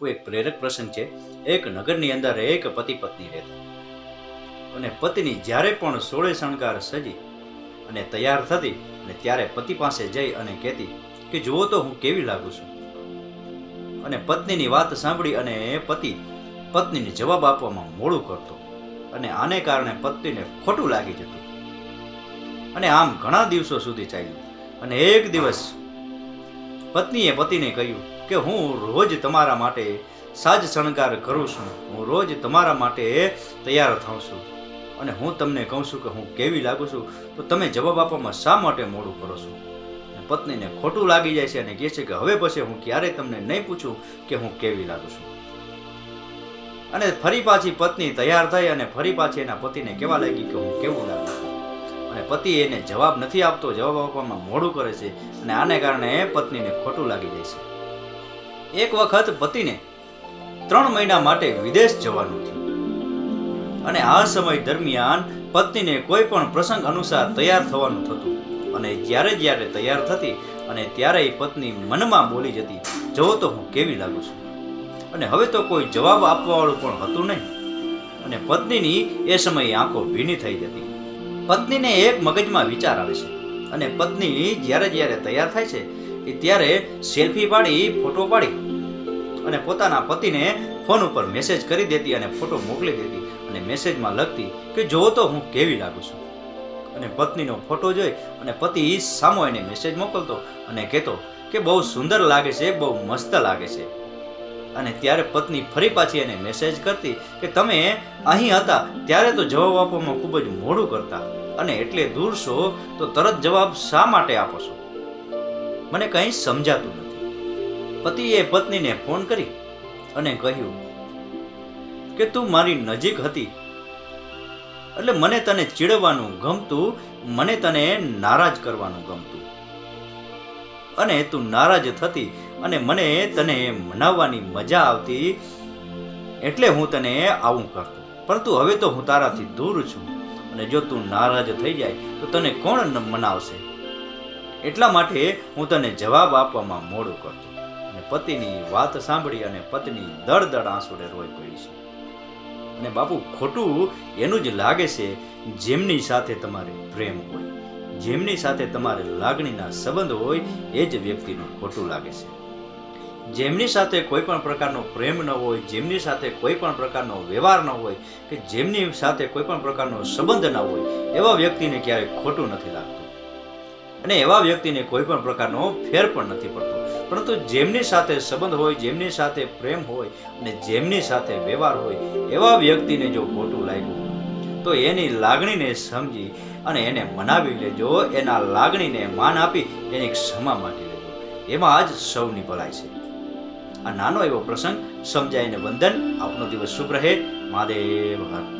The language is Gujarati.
બાપુ એક પ્રેરક પ્રસંગ છે, એક નગરની અંદર એક પતિ પત્ની રહેતા. અને પત્ની જ્યારે પણ સોળે શણગાર સજી અને તૈયાર થતી અને ત્યારે પતિ પાસે જઈ અને કહેતી કે, જુઓ તો હું કેવી લાગુ છું. અને પત્નીની વાત સાંભળી અને પતિ પત્નીને જવાબ આપવામાં મોડું કરતો અને આને કારણે પત્નીને ખોટું લાગી જતું. અને આમ ઘણા દિવસો સુધી ચાલ્યું. અને એક દિવસ પત્નીએ પતિને કહ્યું કે હું રોજ તમારા માટે સાજ શણગાર કરું છું. હું રોજ તમારા માટે તૈયાર થાઉં છું. અને હું તમને કહું છું કે હું કેવી લાગુ છું, તો તમે જવાબ આપવામાં શા માટે મોડું કરો છો? પત્નીને ખોટું લાગી જાય છે અને કહે છે કે હવે પછી હું ક્યારેય તમને નહીં પૂછું કે હું કેવી લાગુ છું. અને ફરી પાછી પત્ની તૈયાર થઈ અને ફરી પાછી એના પતિને કહેવા લાગી કે હું કેવું લાગુ છું. અને પતિ એને જવાબ નથી આપતો, જવાબ આપવામાં મોડું કરે છે અને આને કારણે પત્નીને ખોટું લાગી જાય છે. એક વખત પતિને ત્રણ મહિના માટે વિદેશ જવાનું થયું. અને આ સમય દરમિયાન પત્નીને કોઈ પણ પ્રસંગ અનુસાર તૈયાર થવાનું થતું અને જ્યારે જ્યારે તૈયાર થતી અને ત્યારે એ પત્ની મનમાં બોલી જતી જો તો હું કેવી લાગુ છું? અને હવે તો કોઈ જવાબ આપવાવાળું પણ હતું નહીં. અને પત્નીની એ સમયે આંખો ભીની થઈ જતી. પત્નીને એક મગજમાં વિચાર આવે છે અને પત્ની જ્યારે જ્યારે તૈયાર થાય છે એ ત્યારે સેલ્ફી પાડી, ફોટો પાડી અને પોતાના પતિને ફોન ઉપર મેસેજ કરી દેતી અને ફોટો મોકલી દેતી અને મેસેજમાં લખતી કે જુઓ તો હું કેવી લાગુ છું? અને પત્નીનો ફોટો જોઈ અને પતિ સામો એને મેસેજ મોકલતો અને કહેતો કે, બહુ સુંદર લાગે છે, બહુ મસ્ત લાગે છે. અને ત્યારે પત્ની ફરી પાછી એને મેસેજ કરતી કે, તમે અહીં હતા, ત્યારે તો જવાબ આપવામાં ખૂબ જ મોડું કરતા અને એટલે દૂર છો, તો તરત જવાબ શા માટે આપો છો? મને કંઈ સમજાતું નથી. પતિએ પત્નીને ફોન કરી અને કહ્યું કે તું મારી નજીક હતી. એટલે મને તને ચીડવાનું ગમતું, મને તને નારાજ કરવાનું ગમતું. અને તું નારાજ થતી અને મને તને મનાવવાની મજા આવતી એટલે હું તને આવું કરતો. પરંતુ હવે તો હું તારાથી દૂર છું અને જો તું નારાજ થઈ જાય તો તને કોણ મનાવશે? એટલા માટે હું તને જવાબ આપવામાં મોડું કરતો. અને પતિની વાત સાંભળી અને પત્ની દળ દળ આંસુડે રોઈ પડી છે. અને બાપુ, ખોટું એનું જ લાગે છે, જેમની સાથે તમારે પ્રેમ હોય. જેમની સાથે તમારે લાગણીના સંબંધ હોય, એ જ વ્યક્તિનું ખોટું લાગે છે. જેમની સાથે કોઈ પણ પ્રકારનો પ્રેમ ન હોય, જેમની સાથે કોઈ પણ પ્રકારનો વ્યવહાર ન હોય, કે જેમની સાથે કોઈ પણ પ્રકારનો સંબંધ ન હોય, એવા વ્યક્તિને ક્યારેય ખોટું નથી લાગતું. અને એવા વ્યક્તિને કોઈ પણ પ્રકારનો ફેર પણ નથી પડતો. પરંતુ જેમની સાથે સંબંધ હોય, જેમની સાથે પ્રેમ હોય અને જેમની સાથે વ્યવહાર હોય, એવા વ્યક્તિને જો ખોટું લાગ્યું, તો એની લાગણીને સમજી અને એને મનાવી લેજો, એના લાગણીને માન આપી એની ક્ષમા માંગી લેજો. એમાં જ સૌની ભલાઈ છે. આ નાનો એવો પ્રસંગ સમજાઈને વંદન. આપનો દિવસ શુભ રહે. મહાદેવ, હર